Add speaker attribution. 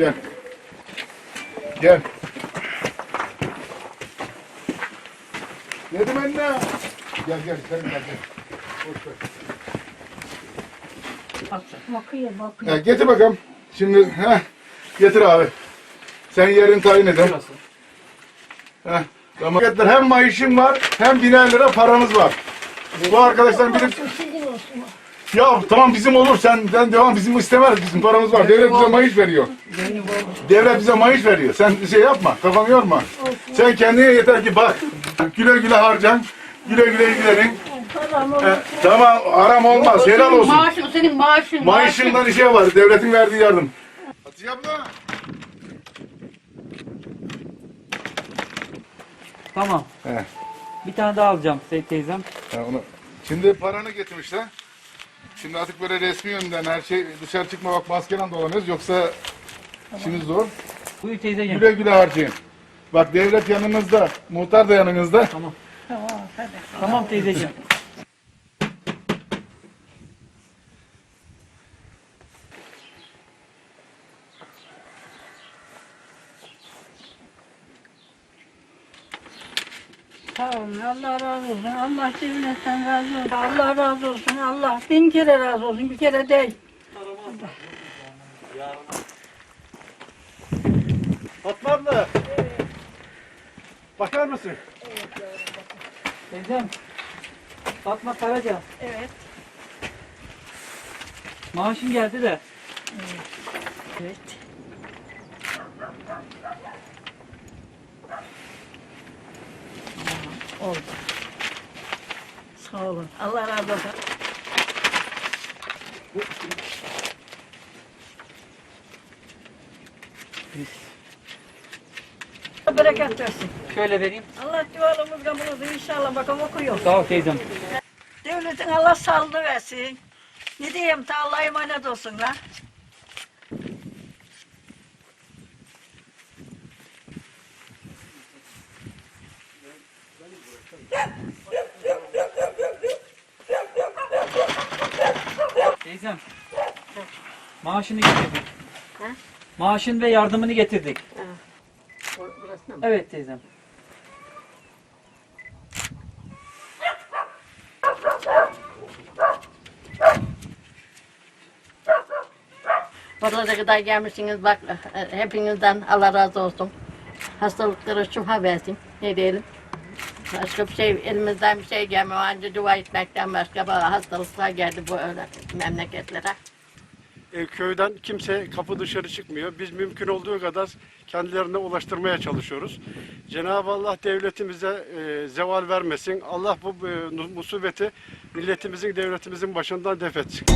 Speaker 1: Gel. Gel. Dedim anne. Gel gel sen gel gel. Boş ver.
Speaker 2: Bakıyor bakıyor.
Speaker 1: Getir bakalım. Şimdi heh, getir abi. Sen yerini tayin et. Heh, tamam. Hem maaşın var hem biner lira paranız var. Bu arkadaşlar bir de
Speaker 2: Sizin olsun.
Speaker 1: Ya tamam bizim olur sen sen devam bizim istemez bizim paramız var. Devlet bize maaş veriyor. Devlet bize maaş veriyor. Sen şey yapma kafanı yorma. Sen kendine yeter ki bak. Güle güle harcan. Güle güle ilgilenin.
Speaker 2: Olur.
Speaker 1: tamam aram olmaz. Helal olsun.
Speaker 3: Maaşın senin maaşın.
Speaker 1: Maaşından işe var. Devletin verdiği yardım. Hatice abla.
Speaker 4: Tamam.
Speaker 1: He.
Speaker 4: Bir tane daha alacağım te- teyzem.
Speaker 1: Ha, onu. Şimdi paranı getirmişler. Şimdi artık böyle resmi yönden her şey dışarı çıkmamak maskeyle dolanıyoruz. Yoksa işiniz zor.
Speaker 4: Buyur teyzeciğim.
Speaker 1: Güle güle harcayın. Bak devlet yanınızda, muhtar da yanınızda.
Speaker 4: Tamam.
Speaker 2: Tamam hadi.
Speaker 4: Tamam teyzeciğim.
Speaker 2: Sağ olun. Allah razı olsun. Allah cebinizden razı olsun. Allah razı olsun. Allah bin kere razı olsun. Bir kere değil.
Speaker 5: Fatma abla. Bakar mısın?
Speaker 4: Teyzem. Fatma Karaca.
Speaker 2: Evet.
Speaker 4: Maaşın geldi de.
Speaker 2: Evet. Tamam, Oldu. Sağ olun. Allah razı olsun. Bereket versin.
Speaker 4: Şöyle vereyim.
Speaker 2: Allah kabul olsun inşallah bakalım okuyor.
Speaker 4: Sağ ol teyzem.
Speaker 2: Devletin Allah sağlığı versin. Ne diyeyim ta Allah'a emanet olsunlar.
Speaker 4: Teyzem. Maaşını getirdik.
Speaker 2: Ha?
Speaker 4: Maaşın ve yardımını getirdik.
Speaker 2: Mı?
Speaker 4: Evet teyzem.
Speaker 3: Buralara kadar gelmişsiniz bak e, hepinizden Allah razı olsun. Hastalıkları şifa versin. Ne diyelim. Başka bir şey elimizden bir şey gelmiyor. Anca dua etmekten başka hastalıklar geldi bu öyle memleketlere.
Speaker 5: E, köyden kimse kapı dışarı çıkmıyor. Biz mümkün olduğu kadar kendilerine ulaştırmaya çalışıyoruz. Cenab-ı Allah devletimize e, zeval vermesin. Allah bu e, musibeti milletimizin, devletimizin başından def etsin.